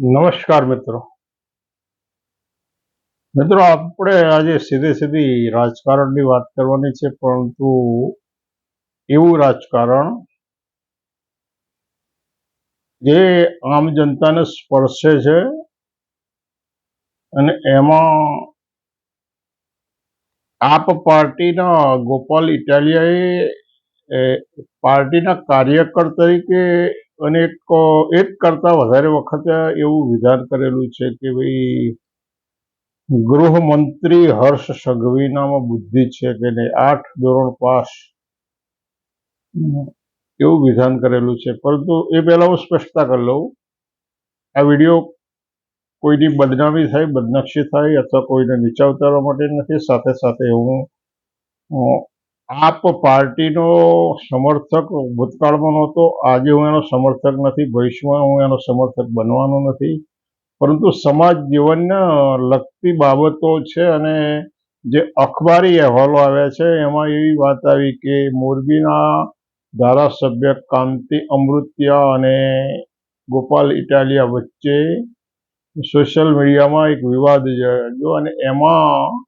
નમસ્કાર મિત્રો. મિત્રો, આપણે આજે સીધી સીધી રાજકારણની વાત કરવાની છે, પરંતુ એવું રાજકારણ જે આમ જનતાને સ્પર્શે છે અને એમાં આપ પાર્ટીના ગોપાલ ઇટાલિયાએ પાર્ટીના કાર્યકર તરીકે અને એક એક કરતા વધારે વખત એવું વિધાન કરેલું છે કે ભાઈ ગૃહમંત્રી હર્ષ સંઘવીનામાં બુદ્ધિ છે કે નહીં? આઠ ધોરણ પાસ. એવું વિધાન કરેલું છે. પરંતુ એ પહેલા હું સ્પષ્ટતા કરી લઉં. આ વીડિયો કોઈની બદનામી થાય, બદનક્ષી થાય અથવા કોઈને નીચા ઉતારવા માટે નથી, સાથે સાથે હું આપ પાર્ટીનો સમર્થક ભૂતકાળમાં નહોતો. આજે હું એનો સમર્થક નથી. ભવિષ્યમાં હું એનો સમર્થક બનવાનો નથી. પરંતુ સમાજ જીવનને લગતી બાબતો છે અને જે અખબારી અહેવાલો આવ્યા છે, એમાં એવી વાત આવી કે મોરબીના ધારાસભ્ય કાંતિ અમૃત્યા અને ગોપાલ ઇટાલિયા વચ્ચે સોશિયલ મીડિયામાં એક વિવાદ જો અને એમાં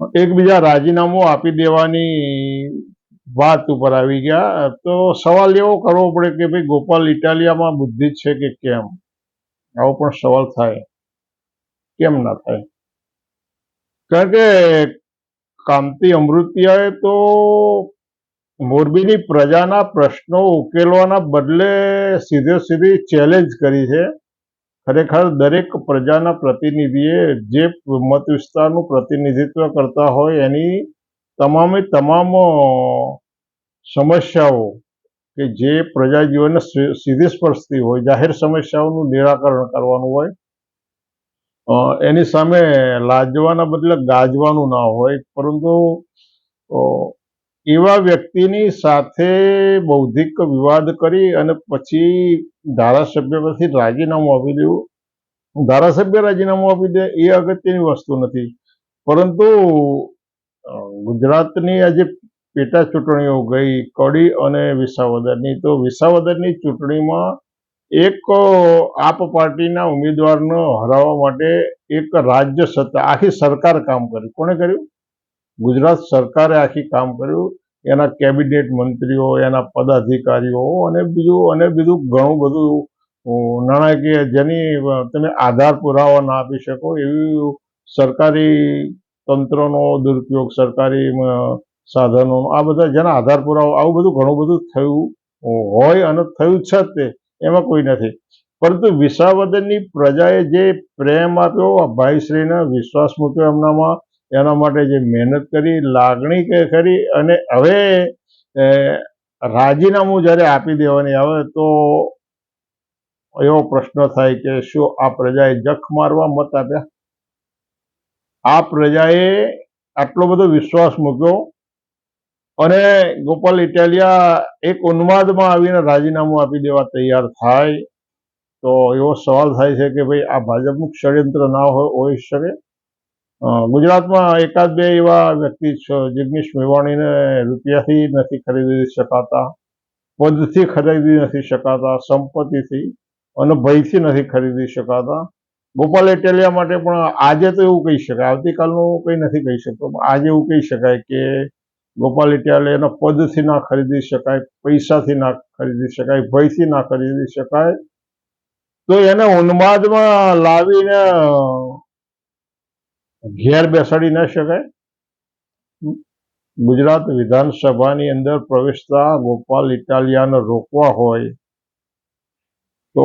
એકબીજા રાજીનામું આપી દેવાની વાત ઉપર આવી ગયા. તો સવાલ એવો કરવો પડે કે ભાઈ ગોપાલ ઇટાલિયામાં બુદ્ધિ છે કે કેમ? આવો પણ સવાલ થાય. કેમ ના થાય? કારણ કે કાંતિ અમૃતિયાએ તો મોરબીની પ્રજાના પ્રશ્નો ઉકેલવાના બદલે સીધે સીધી ચેલેન્જ કરી છે. ખરેખર દરેક પ્રજાના પ્રતિનિધિએ જે મત વિસ્તારનું પ્રતિનિધિત્વ કરતા હોય એની તમામે તમામ સમસ્યાઓ કે જે પ્રજા જીવનને સીધી સ્પર્શતી હોય, જાહેર સમસ્યાઓનું નિરાકરણ કરવાનું હોય એની સામે લાજવાના બદલે ગાજવાનું ના હોય, પરંતુ એવા વ્યક્તિની સાથે બૌદ્ધિક વિવાદ કરી અને પછી ધારાસભ્ય પરથી રાજીનામું આપી દેવું ધારાસભ્ય રાજીનામું આપી દે એ અગત્યની વસ્તુ નથી. પરંતુ ગુજરાતની આજે પેટા ચૂંટણીઓ ગઈ, કડી અને વિસાવદરની. તો વિસાવદરની ચૂંટણીમાં એક આપ પાર્ટીના ઉમેદવારને હરાવવા માટે એક રાજ્ય સત્તા, આખી સરકાર કામ કરી. કોણે કર્યું? ગુજરાત સરકારે આખી કામ કર્યું. એના કેબિનેટ મંત્રીઓ, એના પદાધિકારીઓ અને બીજું અને બીજું ઘણું બધું નાણાકીય જેની તમે આધાર પુરાવા ના આપી શકો એવી સરકારી તંત્રનો દુરુપયોગ, સરકારી સાધનો, આ બધા જેના આધાર પુરાવા, આવું બધું ઘણું બધું થયું હોય અને થયું છે તે, એમાં કોઈ નથી. પરંતુ વિસાવદનની પ્રજાએ જે પ્રેમ આપ્યો ભાઈશ્રીને વિશ્વાસ મૂક્યો એમનામાં એના માટે જે મહેનત કરી, લાગણી કે કરી અને હવે રાજીનામું જ્યારે આપી દેવાની આવે તો એવો પ્રશ્ન થાય કે શું આ પ્રજાએ જખ મારવા મત આપ્યા? આ પ્રજાએ આટલો બધો વિશ્વાસ મૂક્યો અને ગોપાલ ઇટાલિયા એક ઉન્માદમાં આવીને રાજીનામું આપી દેવા તૈયાર થાય તો એવો સવાલ થાય છે કે ભાઈ આ ભાજપનું ષડયંત્ર ના હોય હોઈ શકે? ગુજરાતમાં એકાદ બે એવા વ્યક્તિ જિગ્નેશ મેવાણીને રૂપિયાથી નથી ખરીદી શકાતા, પદથી ખરીદી નથી શકાતા, સંપત્તિથી અને ભયથી નથી ખરીદી શકાતા. ગોપાલ એટેલિયા માટે પણ આજે તો એવું કહી શકાય, આવતીકાલનું કંઈ નથી કહી શકતો આજે એવું કહી શકાય કે ગોપાલ એટેલિયાના પદથી ના ખરીદી શકાય, પૈસાથી ના ખરીદી શકાય, ભયથી ના ખરીદી શકાય. તો એને ઉન્માદમાં લાવીને ઘેર બેસાડી ન શકાય. ગુજરાત વિધાનસભાની અંદર પ્રવેશતા ગોપાલ ઇટાલિયાને રોકવા હોય તો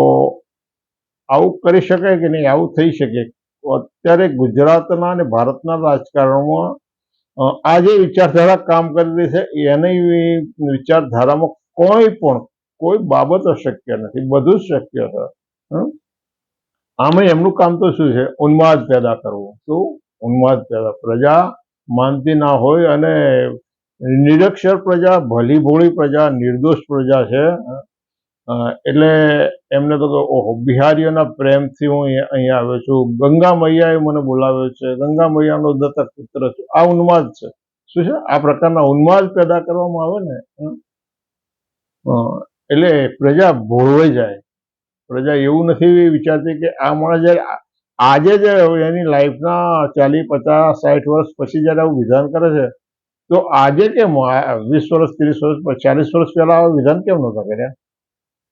આવું કરી શકાય કે નહીં? આવું થઈ શકે. અત્યારે ગુજરાતના અને ભારતના રાજકારણમાં આ જે વિચારધારા કામ કરી રહી છે, એની વિચારધારામાં કોઈ પણ, કોઈ બાબત અશક્ય નથી. બધું જ શક્ય છે? આમાં એમનું કામ તો શું છે? ઉન્માદ પેદા કરવો. શું? ઉન્માદ પેદા. પ્રજા માનતી ના હોય અને નિરક્ષર પ્રજા ભલી ભોળી પ્રજા, નિર્દોષ પ્રજા છે. એટલે એમને તો ઓહો, બિહારીઓના પ્રેમથી હું અહીંયા આવ્યો છું. ગંગા મૈયાએ મને બોલાવ્યો છે. ગંગા મૈયાનો દત્તક પુત્ર છું. આ ઉન્માદ છે. શું છે? આ પ્રકારના ઉન્માદ પેદા કરવામાં આવે ને? એટલે પ્રજા ભોળવાઈ જાય. પ્રજા એવું નથી વિચારતી કે આ માણસ જ્યારે આજે જ એની લાઈફના ચાલીસ, પચાસ સાઠ વર્ષ પછી જ્યારે આવું વિધાન કરે છે, તો આજે કેમ વીસ વર્ષ, ત્રીસ વર્ષ ચાલીસ વર્ષ પહેલા આવા વિધાન કેમ નહોતા કર્યા?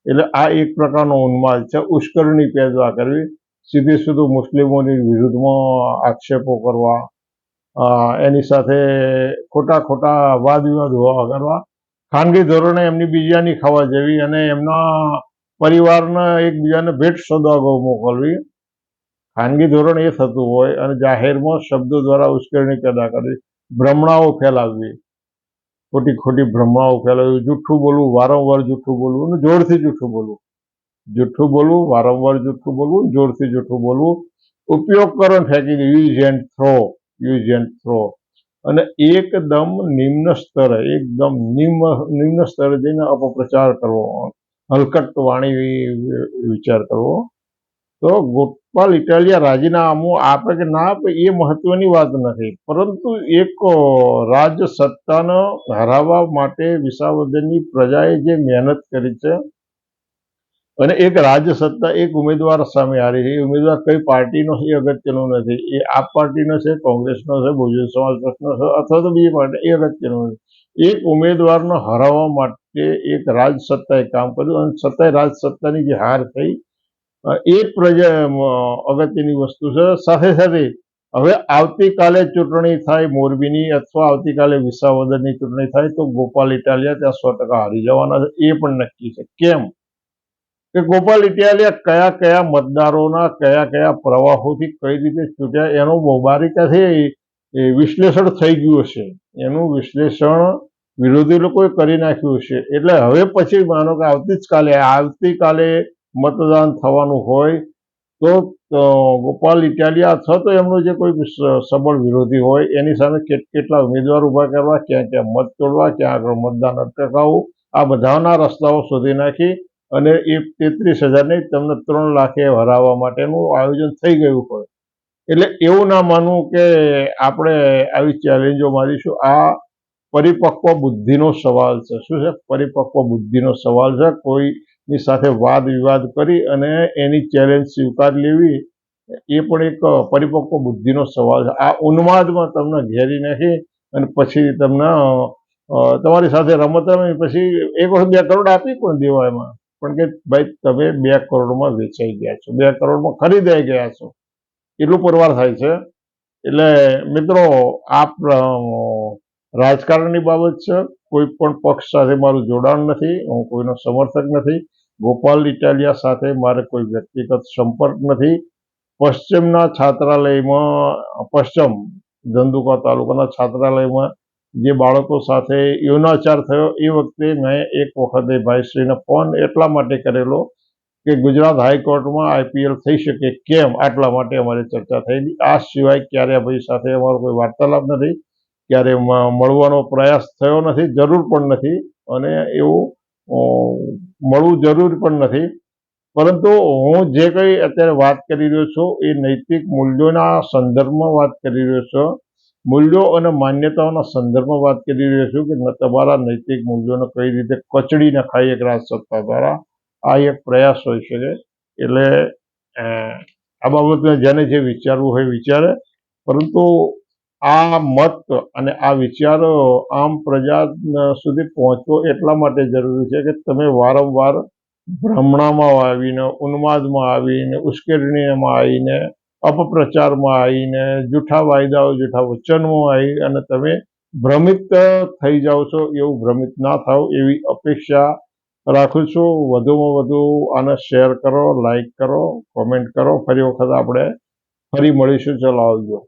એટલે આ એક પ્રકારનો ઉન્માદ છે. ઉશ્કરણી પેદવા કરવી, સીધે સીધું મુસ્લિમોની વિરુદ્ધમાં આક્ષેપો કરવા એની સાથે ખોટા ખોટા વાદ વિવાદ હોવા કરવા, ખાનગી ધોરણે એમની બીજાની ખાવા જેવી અને એમના પરિવારના એકબીજાને ભેટ સોદાગો મોકલવી ખાનગી ધોરણે એ થતું હોય અને જાહેરમાં શબ્દો દ્વારા ઉશ્કેરણી પેદા કરવી ભ્રમણાઓ ફેલાવવી. ખોટી ખોટી ભ્રમણાઓ ફેલાવવી. જૂઠું બોલવું, વારંવાર જૂઠું બોલવું અને જોરથી જૂઠું બોલવું. જૂઠું બોલવું, વારંવાર જૂઠું બોલવું, જોરથી જૂઠું બોલવું. ઉપયોગ કરો ફેંકી દે. Use and throw use and throw અને એકદમ નિમ્ન સ્તરે, એકદમ નિમ્ન નિમ્ન સ્તરે જઈને અપપ્રચાર કરવો. હલકટ વાણી વિચાર કરવો. તો ગોપાલ ઇટાલિયા રાજીનામું આપે કે ના આપે એ મહત્વની વાત નથી. પરંતુ એક રાજ્ય સત્તાને હરાવવા માટે વિસાવદરની પ્રજાએ જે મહેનત કરી છે અને એક રાજ્ય સત્તા એક ઉમેદવાર સામે હારી છે. એ ઉમેદવાર કઈ પાર્ટીનો એ અગત્યનું નથી. એ આપ પાર્ટીનો છે, કોંગ્રેસનો છે, બહુજન સમાજ પક્ષનો છે અથવા તો બીજી પાર્ટી, એ અગત્યનું નથી. એક ઉમેદવારને હરાવવા માટે એક રાજ સત્તાએ કામ કર્યું અને સત્તાએ રાજ સત્તાની જે હાર થઈ એ અગત્યની વસ્તુ છે. સાથે સાથે હવે આવતીકાલે ચૂંટણી થાય મોરબીની અથવા આવતીકાલે વિસાવદરની ચૂંટણી થાય તો ગોપાલ ઇટાલિયા ત્યાં સો ટકા હારી જવાના છે. એ પણ નક્કી છે. કેમ? કે ગોપાલ ઇટાલિયા કયા કયા મતદારોના કયા કયા પ્રવાહોથી કઈ રીતે ચૂંટ્યા એનું એ વિશ્લેષણ થઈ ગયું છે એનું વિશ્લેષણ વિરોધી લોકોએ કરી નાખ્યું છે એટલે હવે પછી માનો કે આવતી જ કાલે આવતીકાલે મતદાન થવાનું હોય તો ગોપાલ ઇટાલિયા અથવા તો એમનો જે કોઈ સબળ વિરોધી હોય એની સામે કેટ કેટલા ઉમેદવાર ઊભા કરવા, ક્યાં ક્યાં મત તોડવા, ક્યાં આગળ મતદાન અટકાવવું, આ બધાના રસ્તાઓ શોધી નાખી અને એ તેત્રીસ હજારને તમને ત્રણ લાખે હરાવવા માટેનું આયોજન થઈ ગયું હોય. એટલે એવું ના માનવું કે આપણે આવી ચેલેન્જો મારીશું. આ પરિપક્વ બુદ્ધિનો સવાલ છે. શું છે? પરિપક્વ બુદ્ધિનો સવાલ છે. કોઈની સાથે વાદ વિવાદ કરી અને એની ચેલેન્જ સ્વીકાર લેવી, એ પણ એક પરિપક્વ બુદ્ધિનો સવાલ છે. આ ઉન્માદમાં તમને ઘેરી નાખી અને પછી તમને તમારી સાથે રમત રમી, પછી એક વખત બે કરોડ આપી પણ દેવા એમાં. પણ કે ભાઈ, તમે બે કરોડમાં વેચાઈ ગયા છો. બે કરોડમાં ખરીદાઈ ગયા છો. એટલું પુરવાર થાય છે. એટલે મિત્રો આ પ્ર- રાજકારણની બાબત છે, કોઈ પણ પક્ષ સાથે મારું જોડાણ નથી, હું કોઈનો સમર્થક નથી, ગોપાલ ઇટાલિયા સાથે મારે કોઈ વ્યક્તિગત સંપર્ક નથી. પશ્ચિમના છાત્રાલયમાં, પશ્ચિમ ધંધુકા તાલુકાના છાત્રાલયમાં જે બાળકો સાથે યોનાચાર થયો, એ વખતે મેં એક વખતે ભાઈશ્રીને ફોન એટલા માટે કરેલો કે ગુજરાત હાઈકોર્ટમાં આઈપીએલ થઈ શકે, કેમ? આટલા માટે અમારી ચર્ચા થયેલી આ સિવાય ક્યારે ભાઈ સાથે અમારો કોઈ વાર્તાલાપ નથી. ક્યારે મળવાનો પ્રયાસ થયો નથી, જરૂર પણ નથી અને એવું મળવું જરૂર પણ નથી. પરંતુ હું જે કંઈ અત્યારે વાત કરી રહ્યો છું એ નૈતિક મૂલ્યોના સંદર્ભમાં વાત કરી રહ્યો છું. મૂલ્યો અને માન્યતાઓના સંદર્ભમાં વાત કરી રહ્યો છું કે તમારા નૈતિક મૂલ્યોને કઈ રીતે કચડી ખાઈ એક રાજસત્તા દ્વારા. આ એક પ્રયાસ હોઈ શકે એટલે આ બાબતને જેને જે વિચારવું હોય વિચારે. પરંતુ આ મત અને આ વિચારો આમ પ્રજા સુધી પહોંચવો એટલા માટે જરૂરી છે કે તમે વારંવાર ભ્રમણામાં આવીને, ઉન્માદમાં આવીને, ઉશ્કેરણીમાં આવીને, અપપ્રચારમાં આવીને, જૂઠા વાયદાઓ, જૂઠા વચનમાં આવી અને તમે ભ્રમિત થઈ જાઓ છો, એવું ભ્રમિત ના થાવ એવી અપેક્ષા રાખું છું. વધુમાં વધુ આને શેર કરો, લાઈક કરો, કોમેન્ટ કરો. ફરી વખત આપણે ફરી મળીશું. ચલો આવજો.